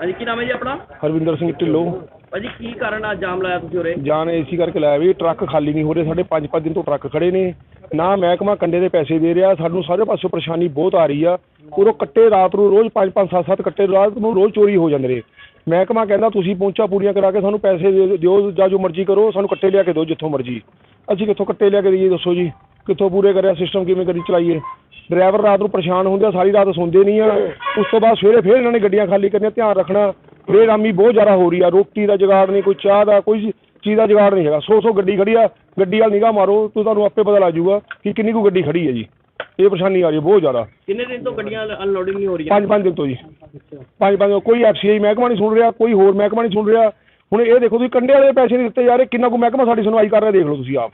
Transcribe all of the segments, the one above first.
ਹਾਂਜੀ ਕੀ ਨਾਮ ਹੈ ਜੀ ਆਪਣਾ? ਹਰਵਿੰਦਰ ਸਿੰਘ ਢਿੱਲੋਂ। ਭਾਜੀ ਕੀ ਕਾਰਨ ਆ ਜਾਮ ਲਾਇਆ ਤੁਸੀਂ ਉਰੇ? ਜਾਨ ਏਸੀ ਕਰਕੇ ਲਾਇਆ ਵੀ ਟਰੱਕ ਖਾਲੀ ਨਹੀਂ ਹੋ ਰਹੇ ਸਾਡੇ 5-5 ਦਿਨ ਤੋਂ ਟਰੱਕ ਖੜੇ ਨੇ। ਨਾ ਮਹਿਕਮਾ ਕੰਡੇ ਦੇ ਪੈਸੇ ਦੇ ਰਿਹਾ ਸਾਨੂੰ ਸਾਰੇ ਪਾਸੋਂ ਪਰੇਸ਼ਾਨੀ ਬਹੁਤ ਆ ਰਹੀ ਆ। ਉਰੋਂ ਕੱਟੇ ਰਾਤ ਨੂੰ ਰੋਜ਼ 5-5 7-7 ਕੱਟੇ ਰਾਤ ਨੂੰ ਰੋਜ਼ ਚੋਰੀ ਹੋ ਜਾਂਦੇ ਨੇ। ਮਹਿਕਮਾ ਕਹਿੰਦਾ ਤੁਸੀਂ ਪਹੁੰਚਾ ਪੂਰੀਆਂ ਕਰਾ ਕੇ ਸਾਨੂੰ ਪੈਸੇ ਦੇ ਦਿਓ ਜਾਂ ਜੋ ਮਰਜ਼ੀ ਕਰੋ ਸਾਨੂੰ ਕੱਟੇ ਲਿਆ ਕੇ ਦਿਓ ਜਿੱਥੋਂ ਮਰਜ਼ੀ। ਅਸੀਂ ਕਿੱਥੋਂ ਕੱਟੇ ਲਿਆ ਕੇ ਦਈਏ ਦੱਸੋ ਜੀ? ਕਿੱਥੋਂ ਪੂਰੇ ਕਰਿਆ ਸਿਸਟਮ ਕਿਵੇਂ ਕਰੀ ਚਲਾਈਏ? ਡਰਾਈਵਰ ਰਾਤ ਨੂੰ ਪਰੇਸ਼ਾਨ ਹੁੰਦੇ ਆ ਸਾਰੀ ਰਾਤ ਸੌਂਦੇ ਨਹੀਂ ਆ। ਉਸ ਤੋਂ ਬਾਅਦ ਸਵੇਰੇ ਫੇਰ ਇਹਨਾਂ ਨੇ ਗੱਡੀਆਂ ਖਾਲੀ ਕਰਨੀਆਂ ਧਿਆਨ ਰੱਖਣਾ। ਬੇਰਾਮੀ ਬਹੁਤ ਜ਼ਿਆਦਾ ਹੋ ਰਹੀ ਆ ਰੋਟੀ ਦਾ ਜੁਗਾੜ ਨਹੀਂ ਕੋਈ ਚਾਹ ਦਾ ਕੋਈ ਚੀਜ਼ ਦਾ ਜੁਗਾੜ ਨਹੀਂ ਹੈਗਾ। ਸੌ ਸੌ ਗੱਡੀ ਖੜੀ ਆ ਗੱਡੀ ਵਾਲ ਨਿਗਾਹ ਮਾਰੋ ਤੂੰ ਤੁਹਾਨੂੰ ਆਪੇ ਪਤਾ ਲੱਗ ਜਾਊਗਾ ਕਿ ਕਿੰਨੀ ਕੁ ਗੱਡੀ ਖੜੀ ਹੈ ਜੀ। ਇਹ ਪਰੇਸ਼ਾਨੀ ਆ ਰਹੀ ਹੈ ਬਹੁਤ ਜ਼ਿਆਦਾ। ਕਿੰਨੇ ਦਿਨ ਤੋਂ ਗੱਡੀਆਂ ਅਨਲੋਡਿੰਗ ਨਹੀਂ ਹੋ ਰਹੀਆਂ? ਪੰਜ ਪੰਜ ਦਿਨ ਤੋਂ ਜੀ। ਪੰਜ ਪੰਜ ਕੋਈ ਐਫਸੀਆਈ ਮਹਿਕਮਾ ਨਹੀਂ ਸੁਣ ਰਿਹਾ ਕੋਈ ਹੋਰ ਮਹਿਕਮਾ ਨਹੀਂ ਸੁਣ ਰਿਹਾ। ਹੁਣ ਇਹ ਦੇਖੋ ਤੁਸੀਂ ਕੰਡੇ ਵਾਲੇ ਪੈਸੇ ਨਹੀਂ ਦਿੱਤੇ ਜਾ ਰਹੇ ਕਿੰਨਾ ਕੁ ਮਹਿਕਮਾ ਸਾਡੀ ਸੁਣਵਾਈ ਕਰ ਰਿਹਾ ਦੇਖ ਲਓ ਤੁਸੀਂ ਆਪ।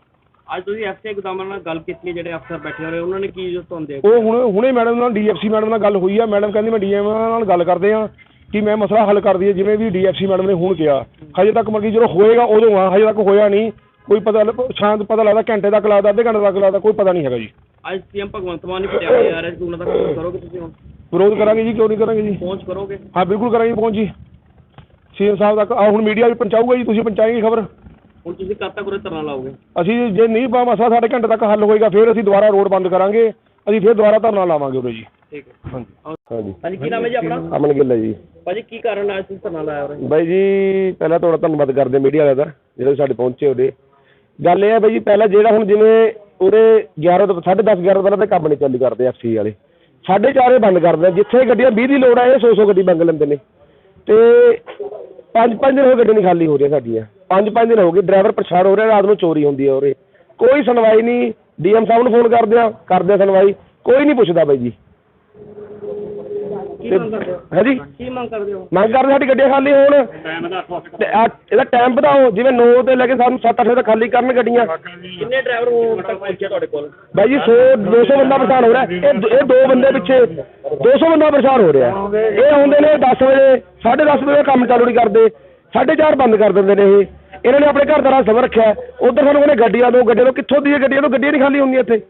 ਅੱਜ ਤੁਸੀਂ ਐਫਸੀਆਈ ਗੋਦਾਮਾਂ ਨਾਲ ਗੱਲ ਕੀਤੀ ਹੈ ਜਿਹੜੇ ਅਫਸਰ ਬੈਠੇ ਹੋਏ ਉਹਨਾਂ ਨੇ ਕੀ ਜੋ ਤੁਹਾਨੂੰ ਦੇ ਉਹ ਹੁਣ ਹੁਣੇ ਮੈਡਮ ਨਾਲ ਡੀਐਫਸੀ ਮੈਡਮ ਨਾਲ ਗੱਲ ਹੋਈ ਆ। ਮੈਡਮ ਕਹਿੰਦੀ ਮੈਂ ਡੀਐਮ ਨਾਲ ਗੱਲ ਕਰਦੇ ਆ ਕਿ ਮੈਂ ਮਸਲਾ ਹੱਲ ਕਰ ਦਈਏ ਜਿਵੇਂ ਵੀ ਡੀਐਫਸੀ ਮੈਡਮ ਨੇ ਹੁਣ ਕਿਹਾ। ਹਜੇ ਤੱਕ ਮਰਗੀ ਜਦੋਂ ਹੋਏਗਾ ਉਦੋਂ ਆ ਹਜੇ ਤੱਕ ਹੋਇਆ ਨਹੀਂ। ਕੋਈ ਪਤਾ ਸ਼ਾਂਤ ਪਤਾ ਲੱਗਦਾ ਘੰਟੇ ਤੱਕ ਲੱਗਦਾ ਅੱਧੇ ਘੰਟੇ ਤੱਕ ਲੱਗਦਾ ਕੋਈ ਪਤਾ ਨਹੀਂ ਹੈਗਾ ਜੀ। ਅੱਜ ਸੀਐਮ ਭਗਵੰਤ ਮਾਨ ਨੇ ਪਟਿਆਲੇ ਆ ਰਿਹਾ ਸੀ ਉਹਨਾਂ ਦਾ ਕੰਮ ਕਰੋਗੇ ਤੁਸੀਂ ਹੁਣ? ਵਿਰੋਧ ਕਰਾਂਗੇ ਜੀ ਕਿਉਂ ਨਹੀਂ ਕਰਾਂਗੇ ਜੀ? ਪਹੁੰਚ ਕਰੋਗੇ? ਹਾਂ ਬਿਲਕੁਲ ਕਰਾਂਗੇ ਪਹੁੰਚ ਜੀ। ਸੀਐਮ ਸਾਹਿਬ ਤੱਕ ਆ ਹੁਣ ਮੀਡੀਆ ਵੀ ਪਹੁੰਚਾਊਗਾ ਜੀ ਤੁਸੀਂ ਪਹੁੰਚਾਏਗੇ ਖਬਰ? ਹੁਣ ਤੁਸੀਂ ਕਦ ਤੱਕ ਉਰੇ ਧਰਨਾ ਲਾਓਗੇ? ਅਸੀਂ ਜੇ ਨਹੀਂ ਪਾ ਮਸਲਾ ਸਾਡੇ ਘੰਟੇ ਤੱਕ ਹੱਲ ਹੋਏਗਾ ਫਿਰ ਅਸੀਂ ਦੁਬਾਰਾ ਰੋਡ ਬੰਦ ਕਰਾਂਗੇ। ਅਸੀਂ ਫਿਰ ਦੁਬਾਰਾ ਧਰਨਾ ਲਾਵਾਂਗੇ ਉਰੇ ਜੀ। ਠੀਕ ਹੈ। ਹਾਂਜੀ। ਹਾਂਜੀ। ਹਾਂਜੀ ਕੀ ਨਾਮ ਹੈ ਜੀ ਆਪਣਾ? ਅਮਨ ਗਿੱਲ ਹੈ ਜੀ। ਭਾਜੀ ਕੀ ਕਾਰਨ ਆ ਅੱਜ ਤੁਸੀਂ ਧਰਨਾ ਲਾਇਆ ਉਰੇ? ਬਾਈ ਜੀ ਪਹਿਲਾਂ ਤੁਹਾਡਾ ਧੰਨਵਾਦ ਕਰਦੇ ਮੀਡੀਆ ਵਾਲਿਆਂ ਦਾ ਜਿਹੜੇ ਸਾਡੇ ਪਹੁੰਚੇ ਉਹਦੇ। ਗੱਲ ਇਹ ਹੈ ਬਾਈ ਜੀ ਪਹਿਲਾਂ ਜਿਹੜਾ ਹੁਣ ਜਿਵੇਂ ਉਰੇ 11 ਤੋਂ 10:30 11 ਤੋਂ ਪਹਿਲਾਂ ਤੇ ਕੰਮ ਨਹੀਂ ਚਾਲੂ ਕਰਦੇ ਐਫਸੀ ਵਾਲੇ। ਸਾਢੇ ਚਾਰੇ ਬੰਦ ਕਰਦੇ ਜਿੱਥੇ ਗੱਡੀਆਂ 20 ਦੀ ਲੋੜ ਆ ਇਹ 100 100 ਗੱਡੀ ਮੰਗ ਲੈਂਦੇ ਨੇ। ਤੇ ਪੰਜ ਪੰਜ ਦਿਨ ਹੋ ਗਏ ਗੱਡੀ ਨਹੀਂ ਖਾਲੀ ਹੋ ਰਹੀਆਂ ਸਾਡੀਆਂ। ਪੰਜ ਪੰਜ ਦਿਨ ਹੋ ਗਏ, ਡਰਾਈਵਰ ਪਰੇਸ਼ਾਨ ਹੋ ਰਿਹਾ, ਰਾਤ ਨੂੰ ਚੋਰੀ ਹੁੰਦੀ ਹੈ ਉਰੇ। ਕੋਈ ਸੁਣਵਾਈ ਨਹੀਂ, ਡੀਐਮ ਸਾਹਿਬ ਨੂੰ ਫੋਨ ਕਰਦੇ ਆ ਕਰਦੇ ਆ ਸੁਣਵਾਈ। ਕੋਈ ਨਹੀਂ ਪੁੱਛਦਾ ਬਾਈ ਜੀ। ਮੰਗ ਕਰਦੇ ਹੋ? ਹੈ ਜੀ ਕੀ ਮੰਗ ਕਰਦੇ ਹੋ? ਮੰਗ ਕਰਦੇ ਸਾਡੀ ਗੱਡੀਆਂ ਖਾਲੀ ਹੋਣ। ਤੇ ਆ- ਇਹਦਾ ਟਾਈਮ ਵਧਾਓ। ਜਿਵੇਂ 9 ਤੋਂ ਲੈ ਕੇ ਸਾਨੂੰ 7-8 ਵਜੇ ਤੱਕ ਖਾਲੀ ਕਰਨ ਗੱਡੀਆਂ। ਕਿੰਨੇ ਡਰਾਈਵਰ ਹੁਣ ਤੱਕ ਪਹੁੰਚੇ ਤੁਹਾਡੇ ਕੋਲ? ਬਾਈ ਜੀ 100 200 ਬੰਦਾ ਪਰੇਸ਼ਾਨ ਹੋ ਰਿਹਾ। ਇਹ ਦ- ਇਹ ਦੋ ਬੰਦੇ ਪਿੱਛੇ 200 ਬੰਦਾ ਪਰੇਸ਼ਾਨ ਹੋ ਰਿਹਾ। ਇਹ ਆਉਂਦੇ ਨੇ 10 ਵਜੇ 10:30 ਵਜੇ ਕੰਮ ਚਾਲੂ ਨਹੀਂ ਕਰਦੇ। 4:30 ਬੰਦ ਕਰ ਦਿੰਦੇ ਨੇ ਇਹ। ਇਹਨਾਂ ਨੇ ਆਪਣੇ ਘਰ ਦਾ ਸਬਰ ਰੱਖਿਆ। ਉਧਰ ਸਾਨੂੰ ਕਹਿੰਦੇ ਗੱਡੀਆਂ ਦੋ ਗੱਡੀਆਂ ਦੋ। ਕਿੱਥੋਂ ਦੀ ਇਹ ਗੱਡੀਆਂ ਤੋਂ ਗੱਡੀਆਂ ਨਹੀਂ ਖਾਲੀ ਹੁੰਦੀਆਂ ਇੱਥੇ।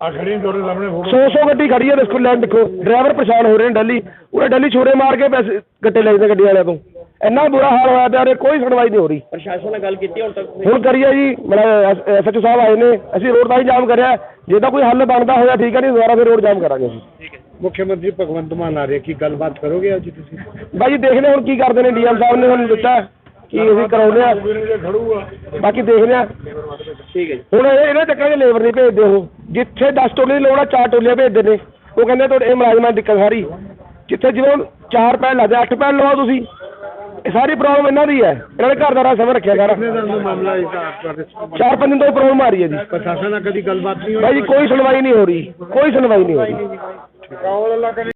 ਆ ਖੜੀ ਤੁਹਾਡੇ ਸਾਹਮਣੇ 100 100 ਗੱਡੀ ਖੜੀ ਹੈ ਦੇਖੋ ਲੈਣ ਦੇਖੋ। ਡਰਾਈਵਰ ਪਰੇਸ਼ਾਨ ਹੋ ਰਹੇ ਨੇ ਡੈਲੀ। ਉਹਨੇ ਡੈਲੀ ਛੋੜੇ ਮਾਰ ਕੇ ਪੈਸੇ ਗੱਟੇ ਲੈਂਦੇ ਗੱਡੀ ਵਾਲਿਆਂ ਤੋਂ। ਇੰਨਾ ਬੁਰਾ ਹਾਲ ਹੋਇਆ ਪਿਆ ਕੋਈ ਸੁਣਵਾਈ ਨਹੀਂ ਹੋ ਰਹੀ। ਪ੍ਰਸ਼ਾਸਨ ਨਾਲ ਗੱਲ ਕੀਤੀ ਹੁਣ ਤੱਕ? ਹੁਣ ਕਰੀਏ ਜੀ ਐਸਐਚਓ ਸਾਹਿਬ ਆਏ ਨੇ ਅਸੀਂ ਰੋਡ ਦਾ ਹੀ ਜਾਮ ਕਰਿਆ। ਜੇ ਤਾਂ ਕੋਈ ਹੱਲ ਬਣਦਾ ਹੋਇਆ ਠੀਕ ਹੈ ਨਹੀਂ ਦੁਬਾਰਾ ਫਿਰ ਰੋਡ ਜਾਮ ਕਰਾਂਗੇ ਅਸੀਂ ਮੁੱਖ ਮੰਤਰੀ ਭਗਵੰਤ ਮਾਨ ਆ ਰਹੇ ਕੀ ਗੱਲਬਾਤ ਕਰੋਗੇ ਅੱਜ ਤੁਸੀਂ? ਬਾਈ ਜੀ ਦੇਖਦੇ ਹੁਣ ਕੀ ਕਰਦੇ ਨੇ ਡੀਐਮ ਸਾਹਿਬ ਨੇ ਸਾਨੂੰ ਦਿੱਤਾ ਕੀ ਅਸੀਂ ਕਰਾਉਂਦੇ ਆ ਬਾਕੀ ਦੇਖਦੇ ਆ ਠੀਕ ਹੈ ਜੀ। ਹੁਣ ਇਹ ਇਹਨਾਂ ਚੱਕਰਾਂ 'ਚ ਲੇਬਰ ਨਹੀਂ ਭੇਜਦੇ ਉਹ। ਜਿੱਥੇ 10 ਟੋਲੇ ਦੀ ਲੋੜ ਆ 4 ਟੋਲੀਆਂ ਭੇਜਦੇ ਨੇ। ਉਹ ਕਹਿੰਦੇ ਤੁਹਾਡੇ ਇਹ ਮੁਲਾਜ਼ਮਾਂ ਦੀ ਦਿੱਕਤ ਸਾਰੀ। ਜਿੱਥੇ ਜਿਵੇਂ 4 ਪੈਣ ਲੱਗਦੇ 8 ਪੈਣ ਲਵਾਓ ਤੁਸੀਂ ਇਹ ਸਾਰੀ ਪ੍ਰੋਬਲਮ ਇਹਨਾਂ ਦੀ ਹੈ ਇਹਨਾਂ ਨੇ ਘਰ ਦਾ ਰਾਹ ਸਮਝ ਰੱਖਿਆ ਤੁਹਾਡੇ ਚਾਰ ਪੰਜ ਦਿਨ ਤੋਂ ਪ੍ਰੋਬਲਮ ਆ ਰਹੀ ਹੈ ਜੀ। ਪ੍ਰਸ਼ਾਸਨ ਨਾਲ ਕਦੀ ਗੱਲਬਾਤ ਨਹੀਂ ਬਾਈ ਜੀ ਕੋਈ ਸੁਣਵਾਈ ਨਹੀਂ ਹੋ ਰਹੀ। ਕੋਈ ਸੁਣਵਾਈ ਨਹੀਂ ਹੋ ਰਹੀ। ਹੋਈ